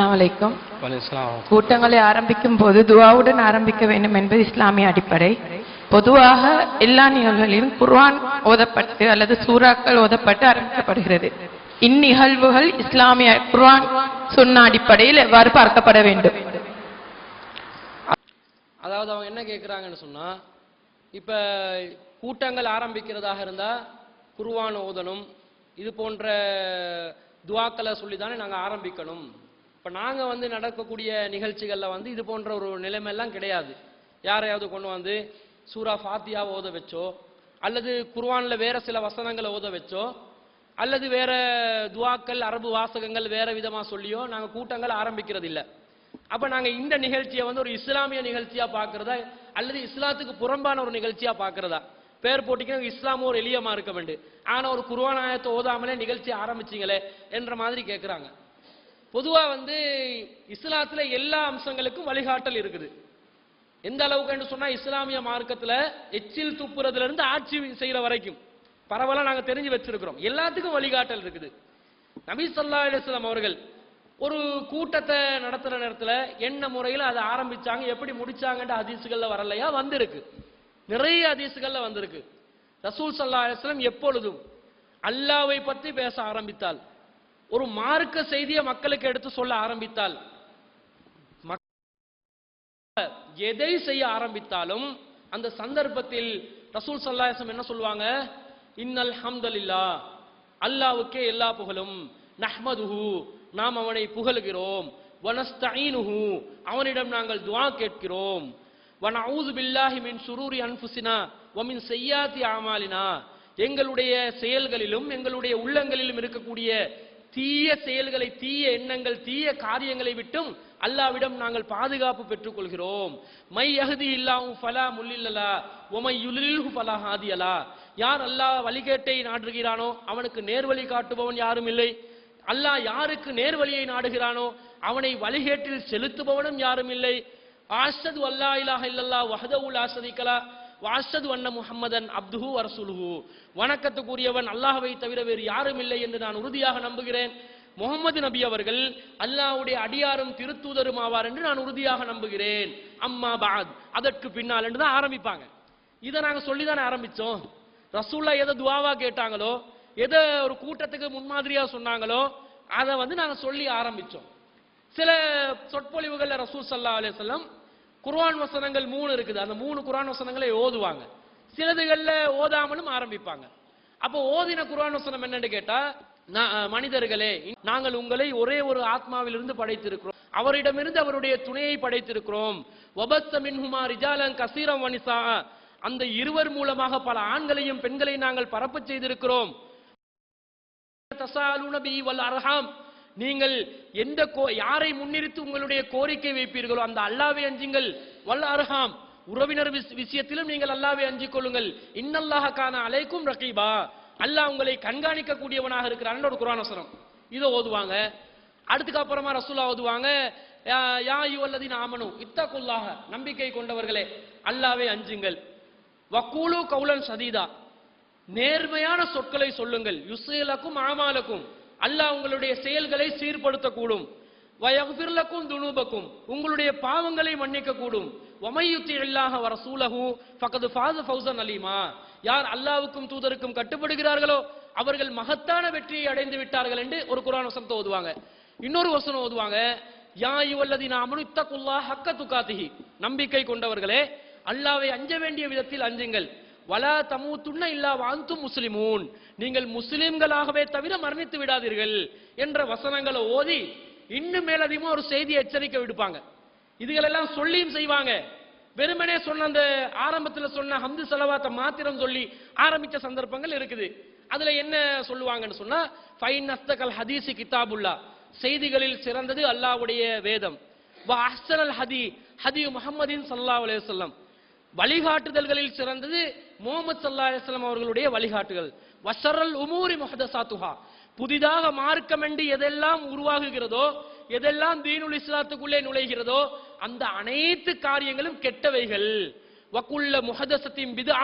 அஸ்ஸலாமு அலைக்கும். வலைஸ்லாம் கூட்டங்களை ஆரம்பிக்கும் போது துவாவுடன் ஆரம்பிக்க வேண்டும் என்பது இஸ்லாமிய அடிப்படை. பொதுவாக எல்லா நிகழ்வுகளிலும் குர்ஆன் ஓதப்பட்டு அல்லது சூறாக்கள் ஓதப்பட்டு ஆரம்பிக்கப்படுகிறது. இந்நிகழ்வுகள் இஸ்லாமிய குர்ஆன் சுன்னா அடிப்படையில் எவ்வாறு பார்க்கப்பட வேண்டும்? அதாவது அவங்க என்ன கேட்குறாங்கன்னு சொன்னா இப்ப கூட்டங்கள் ஆரம்பிக்கிறதாக இருந்தா குருவான் ஓதணும் இது போன்ற துவாக்களை சொல்லி தானே நாங்க ஆரம்பிக்கணும். இப்போ நாங்கள் வந்து நடக்கக்கூடிய நிகழ்ச்சிகளில் வந்து இது போன்ற ஒரு நிலைமையெல்லாம் கிடையாது. யாரையாவது கொண்டு வந்து சூரா ஃபாத்தியா ஓத வச்சோ அல்லது குர்வானில் வேறு சில வசனங்களை ஓத வச்சோ அல்லது வேற துவாக்கள் அரபு வாசகங்கள் வேறு விதமாக சொல்லியோ நாங்கள் கூட்டங்கள் ஆரம்பிக்கிறது இல்லை அப்போ நாங்கள் இந்த நிகழ்ச்சியை வந்து ஒரு இஸ்லாமிய நிகழ்ச்சியாக பார்க்குறதா அல்லது இஸ்லாத்துக்கு புறம்பான ஒரு நிகழ்ச்சியாக பார்க்குறதா? பேர் போட்டிக்கு இஸ்லாமும் ஒரு எளியமாக இருக்க வேண்டும் ஆனால் ஒரு குர்வான் ஆயத்தை ஓதாமலே நிகழ்ச்சி ஆரம்பிச்சிங்களே என்ற மாதிரி கேட்குறாங்க பொதுவாக வந்து இஸ்லாத்தில் எல்லா அம்சங்களுக்கும் வழிகாட்டல் இருக்குது. எந்த அளவுக்கு சொன்னா இஸ்லாமிய மார்க்கத்தில் எச்சில் துப்புறதுலேருந்து ஆட்சி செய்கிற வரைக்கும். பரவலாக நாங்கள் தெரிஞ்சு வச்சிருக்கிறோம். எல்லாத்துக்கும் வழிகாட்டல் இருக்குது. நபி சொல்லா அலைஹி அவர்கள் ஒரு கூட்டத்தை நடத்துகிற நேரத்தில் என்ன முறையில் அதை ஆரம்பித்தாங்க எப்படி முடிச்சாங்கன்ற அதிசுகளில் வரலையா வந்திருக்கு. நிறைய அதிசுகளில் வந்திருக்கு. ரசூல் சல்லா அலைஹி எப்பொழுதும் அல்லாவை பற்றி பேச ஆரம்பித்தால் ஒரு மார்க்க செய்தியை மக்களுக்கு எடுத்து சொல்ல ஆரம்பித்தால் எதை செய்ய ஆரம்பித்தாலும் அந்த சந்தர்ப்பத்தில் ரசூல் சல்லாஹம் என்ன சொல்லுவாங்க? இன்னல் ஹம்தலில்லா அல்லாவுக்கே எல்லா புகழும். நஹ்மதுஹு நாம் அவனை புகழுகிறோம். வனஸ்தீனுஹு அவனிடம் நாங்கள் துவா கேட்கிறோம். வனஊது பில்லாஹி மின் சுரூரி அன்ஃபுசினா ஒமின் செய்யாத்தி ஆமாலினா எங்களுடைய செயல்களிலும் எங்களுடைய உள்ளங்களிலும் இருக்கக்கூடிய தீய செயல்களை தீய எண்ணங்கள் தீய காரியங்களை விட்டும் அல்லாவிடம் நாங்கள் பாதுகாப்பு பெற்றுக் கொள்கிறோம் மை அகதி இல்லாவும் ஃபலா முல்லில்லலா ஒமை யுலில்ஹு ஃபலா ஹாதியலா. யார் அல்லாஹ் வழிகேட்டை நாடுகிறானோ அவனுக்கு நேர்வழி காட்டுபவன் யாரும் இல்லை. அல்லாஹ் யாருக்கு நேர்வழியை நாடுகிறானோ அவனை வழிகேட்டில் செலுத்துபவனும் யாரும் இல்லை. ஆசது அல்லா இலாஹ இல்லல்லா வஹதவுல் ஆசதிக்கலா ஷரீகலா வாஷது முஹம்மதன் அப்துஹு அரசுலுஹு வணக்கத்துக்குரியவன் அல்லாஹவை தவிர வேறு யாரும் இல்லை என்று நான் உறுதியாக நம்புகிறேன். முகமது நபி அவர்கள் அல்லாஹ்வுடைய அடியாரும் திருத்தூதரும் ஆவார் என்று நான் உறுதியாக நம்புகிறேன். அம்மா பாத் அதற்கு பின்னால் என்று தான் ஆரம்பிப்பாங்க. இதை நாங்கள் சொல்லி தானே ஆரம்பித்தோம் ரசூல்லா எதை துவாவா கேட்டாங்களோ எதை ஒரு கூட்டத்துக்கு முன்மாதிரியாக சொன்னாங்களோ அதை வந்து நாங்கள் சொல்லி ஆரம்பித்தோம் சில சொற்பொழிவுகளில் ரசூல் சல்லா அலையம் குர்ஆன் வசனங்கள் மூணு இருக்குது. அந்த மூணு குர்ஆன் வசனங்களை ஓதுவாங்க. சிலதுகளில் ஓதாமலும் ஆரம்பிப்பாங்க. அப்போ ஓதின குர்ஆன் வசனம் என்னன்னு கேட்டா மனிதர்களே நாங்கள் உங்களை ஒரே ஒரு ஆத்மாவிலிருந்து படைத்திருக்கிறோம். அவரிடமிருந்து அவருடைய துணையை படைத்திருக்கிறோம். வபஸ்த மின்ஹுமா ரிஜாலன் கசீரம் வனிசா. அந்த இருவர் மூலமாக பல ஆண்களையும் பெண்களையும் நாங்கள் பரப்பச் செய்திருக்கிறோம். தசாலுன வல் அர்ஹாம். நீங்கள் எந்த கோ- யாரை முன்னிறுத்து உங்களுடைய கோரிக்கை வைப்பீர்களோ அந்த அல்லாவை அஞ்சுங்கள். வல்ல அருகாம் உறவினர் விஷயத்திலும் நீங்கள் அல்லாவை அஞ்சிக் கொள்ளுங்கள். இன்னல்லாக காண அலைக்கும் ரகீபா. அல்லாஹ் உங்களை கண்காணிக்க கூடியவனாக இருக்கிறான் ஒரு குரானசனம் இதை ஓதுவாங்க. அடுத்துக்கு அப்புறமா ரசூலா ஓதுவாங்க. யா- யா யுவல்லதீன ஆமனு இத்தகுல்லாஹ. நம்பிக்கை கொண்டவர்களே அல்லாவே அஞ்சுங்கள். வக்கூலு கவுலன் சதீதா. நேர்மையான சொற்களை சொல்லுங்கள். யுசேலக்கும் ஆமாலக்கும். அல்லாஹ் உங்களுடைய செயல்களை சீர்படுத்தக்கூடும். வயகுபிர்லக்கும் துனூபக்கும். உங்களுடைய பாவங்களை மன்னிக்க கூடும் வமையுத்தி இல்லாஹ வர சூலகு பக்கத்து ஃபாது ஃபௌசன் அலீமா. யார் அல்லாவுக்கும் தூதருக்கும் கட்டுப்படுகிறார்களோ அவர்கள் மகத்தான வெற்றியை அடைந்து விட்டார்கள் என்று ஒரு குரான் வசனத்தை ஓதுவாங்க. இன்னொரு வசனம் ஓதுவாங்க யா யுவல்லதீன அமனு இத்தகுல்லாஹ் ஹக்க துகாத்திஹி. நம்பிக்கை கொண்டவர்களே அல்லாவை அஞ்ச வேண்டிய விதத்தில் அஞ்சுங்கள். வலா தமூத்துன்ன இல்லா வாந்து முஸ்லிமூன். நீங்கள் முஸ்லிம்களாகவே தவிர மரணித்து விடாதீர்கள் என்ற வசனங்களை ஓதி இன்னும் மேலதிகமா ஒரு செய்தி எச்சரிக்கை விடுப்பாங்க. இதுகளெல்லாம் சொல்லியும் செய்வாங்க. வெறுமனே சொன்ன அந்த ஆரம்பத்துல சொன்ன ஹம்து செலவாத்தை மாத்திரம் சொல்லி ஆரம்பித்த சந்தர்ப்பங்கள் இருக்குது. அதுல என்ன சொல்லுவாங்கன்னு சொன்னா ஃபைன் அஸ்தகல் ஹதீசி கிதாபுல்லா. செய்திகளில் சிறந்தது அல்லாஹ்வுடைய வேதம். வ அஹ்சனல் ஹதி ஹதி முகமதின் சல்லா அலைஹி வழிகாட்டுதல்களில் சிறந்தது முகமது சல்லா அலிஸ்லாம் அவர்களுடைய வழிகாட்டுகள் வசரல் உமூரி முஹதசாத்துஹா புதிதாக மார்க்கம் என்று எதெல்லாம் உருவாகுகிறதோ எதெல்லாம் தீனுல் இஸ்லாத்துக்குள்ளே நுழைகிறதோ அந்த அனைத்து காரியங்களும் கெட்டவைகள். வக்குள்ள முஹதசத்தின் பிதா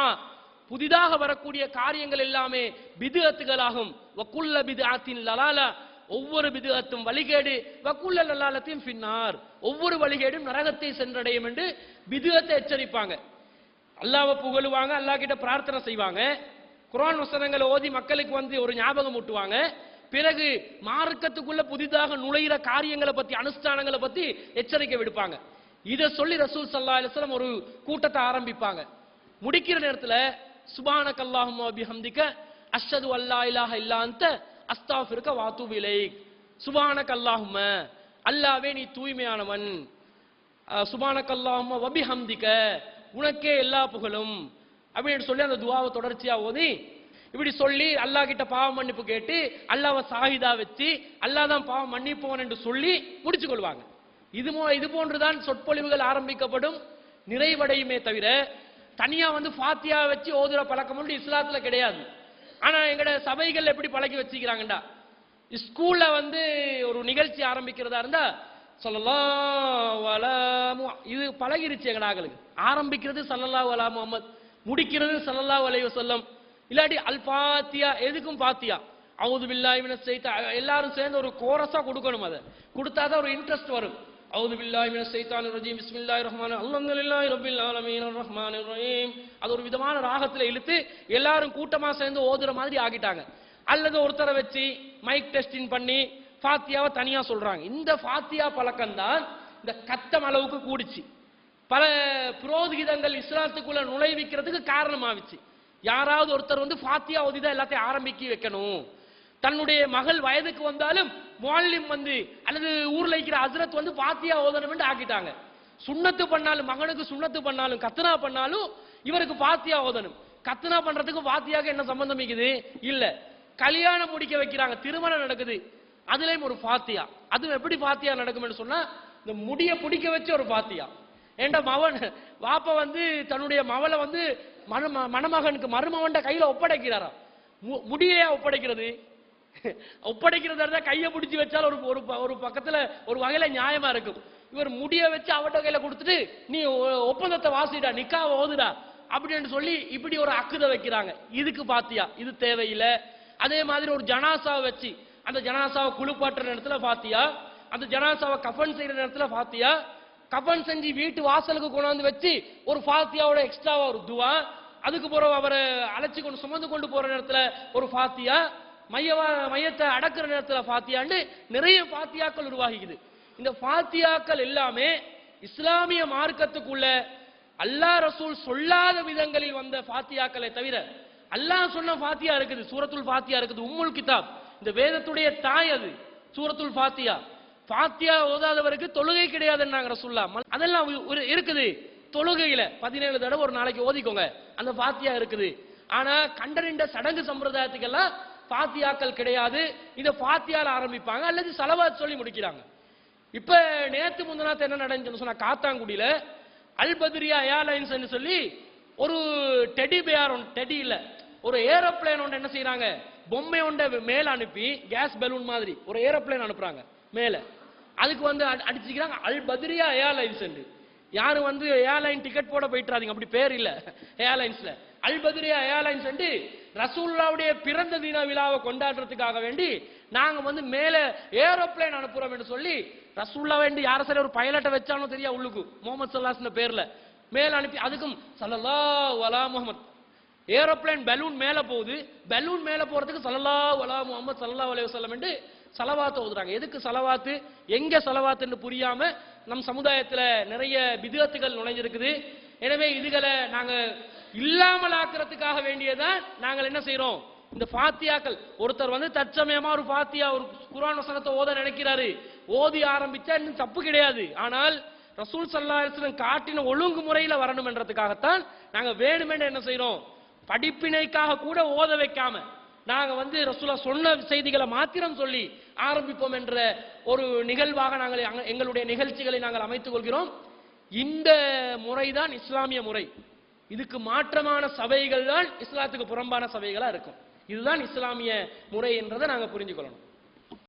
புதிதாக வரக்கூடிய காரியங்கள் எல்லாமே பிதுஅத்துகளாகும் வக்குள்ள பிதுஅத்தின் லலாலா. ஒவ்வொரு விதத்தும் வழிகேடு. வக்குள்ள லல்லாலத்தையும் பின்னார் ஒவ்வொரு வழிகேடும் நரகத்தை சென்றடையும் என்று விதத்தை எச்சரிப்பாங்க. அல்லாவை புகழுவாங்க அல்லாஹ் கிட்ட பிரார்த்தனை செய்வாங்க. குரான் வசனங்களை ஓதி மக்களுக்கு வந்து ஒரு ஞாபகம் ஊட்டுவாங்க. பிறகு மார்க்கத்துக்குள்ள புதிதாக நுழையிற காரியங்களை பத்தி அனுஷ்டானங்களை பத்தி எச்சரிக்கை விடுப்பாங்க. இதை சொல்லி ரசூல் சல்லா அலிஸ்லாம் ஒரு கூட்டத்தை ஆரம்பிப்பாங்க. முடிக்கிற நேரத்தில் சுபான கல்லாஹும் அபிஹந்திக்க அஷது அல்லா இலாஹ இல்லாந்த அஸ்தாஃப் இருக்க வாத்து விலை சுபான அல்லாஹும்ம அல்லாவே நீ தூய்மையானவன். சுபான கல்லாஹும் அபிஹந்திக்க உனக்கே எல்லா புகழும். அப்படின்னு சொல்லி அந்த துவாவை தொடர்ச்சியா ஓதி இப்படி சொல்லி அல்லாஹ் கிட்ட பாவ மன்னிப்பு கேட்டு அல்லாவை சாகிதா வச்சு அல்லாஹ் தான் பாவம் மன்னிப்பவன் என்று சொல்லி முடிச்சு கொள்வாங்க. இது இது போன்றுதான் சொற்பொழிவுகள் ஆரம்பிக்கப்படும். நிறைவடையுமே தவிர தனியா வந்து ஃபாத்தியா வச்சு ஓதுற பழக்கம் வந்து இஸ்லாத்துல கிடையாது. ஆனா எங்கட சபைகள் எப்படி பழக்கி வச்சுக்கிறாங்கடா ஸ்கூல்ல வந்து ஒரு நிகழ்ச்சி ஆரம்பிக்கிறதா இருந்தா சொல்லலாம் வளமு இது பழகிருச்சு எங்க நாங்களுக்கு ஆரம்பிக்கிறது சல்லல்லா அலா முகமது முடிக்கிறது சல்லல்லா அலைய சொல்லம் இல்லாட்டி அல் பாத்தியா எதுக்கும் பாத்தியா அவுது பில்லாஹி மினஸ் எல்லாரும் சேர்ந்து ஒரு கோரஸா கொடுக்கணும் அதை. கொடுத்தாதான் ஒரு இன்ட்ரெஸ்ட் வரும். அவுது பில்லாஹி செய்தான் ஷைத்தானிர் ரஜீம் பிஸ்மில்லாஹிர் ரஹ்மானிர் அல்ஹம்துலில்லாஹி ரபில் ஆலமீன் ரஹ்மான் ரஹீம். அது ஒரு விதமான ராகத்தில் இழுத்து எல்லாரும் கூட்டமாக சேர்ந்து ஓதுற மாதிரி ஆகிட்டாங்க. அல்லது ஒருத்தரை வச்சு மைக் டெஸ்டிங் பண்ணி ஃபாத்தியாவை தனியாக சொல்கிறாங்க இந்த ஃபாத்தியா பழக்கம் தான் இந்த கத்தம் அளவுக்கு கூடிச்சு. பல புரோகிதங்கள் இஸ்லாத்துக்குள்ள நுழைவிக்கிறதுக்கு காரணமாகிச்சு யாராவது ஒருத்தர் வந்து ஃபாத்தியா ஓதிதான் எல்லாத்தையும் ஆரம்பிக்க வைக்கணும். தன்னுடைய மகள் வயதுக்கு வந்தாலும் முஅல்லிம் வந்து அல்லது ஊர்ல இருக்கிற அசரத் வந்து பாத்தியா ஓதணும்னு ஆக்கிட்டாங்க. சுண்ணத்து பண்ணாலும் மகனுக்கு சுண்ணத்து பண்ணாலும் கத்தனா பண்ணாலும் இவருக்கு பாத்தியா ஓதணும். கத்தனா பண்றதுக்கு பாத்தியாக என்ன சம்பந்தம் இருக்குது? இல்ல. கல்யாணம் முடிக்க வைக்கிறாங்க. திருமணம் நடக்குது. அதுலயும் ஒரு பாத்தியா அதுவும் எப்படி பாத்தியா நடக்கும்னு சொன்னா இந்த முடிய பிடிக்க வச்ச ஒரு பாத்தியா ஏண்டா மவன்? வாப்ப வந்து தன்னுடைய மவளை வந்து மண மணமகனுக்கு மருமகன்ட கையில ஒப்படைக்கிறாரா மு- முடியையா ஒப்படைக்கிறது? ஒப்படைக்கிறதா இருந்தா கையை பிடிச்சி வச்சால் ஒரு ஒரு ப- ஒரு பக்கத்துல ஒரு வகையில நியாயமா இருக்கும். இவர் முடிய வச்சு அவட்ட கையில கொடுத்துட்டு நீ ஒ- ஒப்பந்தத்தை வாசிடா நிக்காவை ஓதுடா அப்படின்னு சொல்லி இப்படி ஒரு அக்குதை வைக்கிறாங்க. இதுக்கு பாத்தியா? இது தேவையில்லை. அதே மாதிரி ஒரு ஜனாசாவை வச்சு அந்த ஜனாசாவை குளிப்பாட்டுற நேரத்துல பாத்தியா? அந்த ஜனாசாவை கஃபன் செய்யற நேரத்துல பாத்தியா? கபன் செஞ்சு வீட்டு வாசலுக்கு கொண்டாந்து வச்சு ஒரு ஃபாத்தியாவோட எக்ஸ்ட்ராவா ஒரு துவா. அதுக்கு பிறகு அவரை அழைச்சி கொண்டு சுமந்து கொண்டு போற நேரத்துல ஒரு ஃபாத்தியா மையவா மையத்தை அடக்கிற நேரத்துல ஃபாத்தியான்னு நிறைய ஃபாத்தியாக்கள் உருவாகிக்குது. இந்த ஃபாத்தியாக்கள் எல்லாமே இஸ்லாமிய மார்க்கத்துக்குள்ள அல்லாஹ் ரசூல் சொல்லாத விதங்களில் வந்த ஃபாத்தியாக்களை தவிர அல்லாஹ் சொன்ன ஃபாத்தியா இருக்குது சூரத்துல் ஃபாத்தியா இருக்குது உம்முல் கிதாப். இந்த வேதத்துடைய தாய் அது சூரத்துல் ஃபாத்தியா. ஃபாத்தியா ஓதாதவருக்கு தொழுகை கிடையாதுன்னாங்க ரசூல்லா அதெல்லாம் ஒரு- இருக்குது. தொழுகையில பதினேழு தடவை ஒரு நாளைக்கு ஓதிக்கோங்க. அந்த பாத்தியா இருக்குது. ஆனா கண்டறிந்த சடங்கு சம்பிரதாயத்துக்கெல்லாம் பாத்தியாக்கள் கிடையாது. இதை பாத்தியால ஆரம்பிப்பாங்க. அல்லது சலவாத் சொல்லி முடிக்கிறாங்க. இப்ப நேத்து முந்தினாத்து என்ன நடந்துச்சுன்னு சொன்னா காத்தாங்குடியில அல்பத்ரியா ஏர்லைன்ஸ் சொல்லி ஒரு டெடி பேர் டெடி இல்ல ஒரு ஏரோப்ளேன் ஒன்று என்ன செய்யறாங்க பொம்மை ஒன்றை மேல அனுப்பி கேஸ் பலூன் மாதிரி ஒரு ஏரோப்ளேன் அனுப்புறாங்க. மேல. அதுக்கு வந்து அடிச்சுக்கிறாங்க அல் பத்ரியா ஏர்லைன்ஸ் யாரும் வந்து ஏர்லைன் டிக்கெட் போட போயிட்டுறாதீங்க. அப்படி பேர் இல்ல. ஏர்லைன்ஸ்ல. அல் பத்ரியா ஏர்லைன்ஸ் வந்து ரசூல்லாவுடைய பிறந்த தின விழாவை கொண்டாடுறதுக்காக வேண்டி நாங்க வந்து மேல ஏரோப்ளேன் அனுப்புறோம் என்று சொல்லி ரசூல்லா வேண்டி யார சரி ஒரு பைலட்டை வச்சாலும் தெரியா உள்ளுக்கு? முகமது சல்லாஸ்ன பேர்ல. மேல அனுப்பி அதுக்கும் சல்லல்லா வலா முஹம்மத். ஏரோப்ளேன் பலூன் மேல போகுது. பலூன் மேல போறதுக்கு சல்லல்லா வலா முகமது சல்லா அலைஹி என்று சலவாத்து ஓதுறாங்க. எதுக்கு சலவாத்து? எங்க சலவாத்துன்னு புரியாம நம் சமுதாயத்துல நிறைய விதத்துகள் நுழைஞ்சிருக்குது. எனவே இதுகளை நாங்க இல்லாமல் ஆக்குறதுக்காக வேண்டியதான் நாங்கள் என்ன செய்யறோம் இந்த பாத்தியாக்கள் ஒருத்தர் வந்து தற்சமயமா ஒரு பாத்தியா ஒரு குரான் வசனத்தை ஓத நினைக்கிறாரு. ஓதி ஆரம்பிச்சா இன்னும் தப்பு கிடையாது. ஆனால் ரசூல் ஸல்லல்லாஹு காட்டின ஒழுங்கு காட்டின ஒழுங்குமுறையில வரணும் என்றதுக்காகத்தான் நாங்க வேணுமென்று என்ன செய்யறோம் படிப்பினைக்காக கூட ஓத வைக்காம நாங்கள் வந்து ரசூலா சொன்ன செய்திகளை மாத்திரம் சொல்லி ஆரம்பிப்போம் என்ற ஒரு நிகழ்வாக நாங்கள் எங்களுடைய நிகழ்ச்சிகளை நாங்கள் அமைத்துக் கொள்கிறோம். இந்த முறைதான் இஸ்லாமிய முறை. இதுக்கு மாற்றமான சபைகள் தான் இஸ்லாத்துக்கு புறம்பான சபைகளாக இருக்கும். இதுதான் இஸ்லாமிய முறை என்றதை நாங்கள் புரிஞ்சுக்கொள்ளணும்.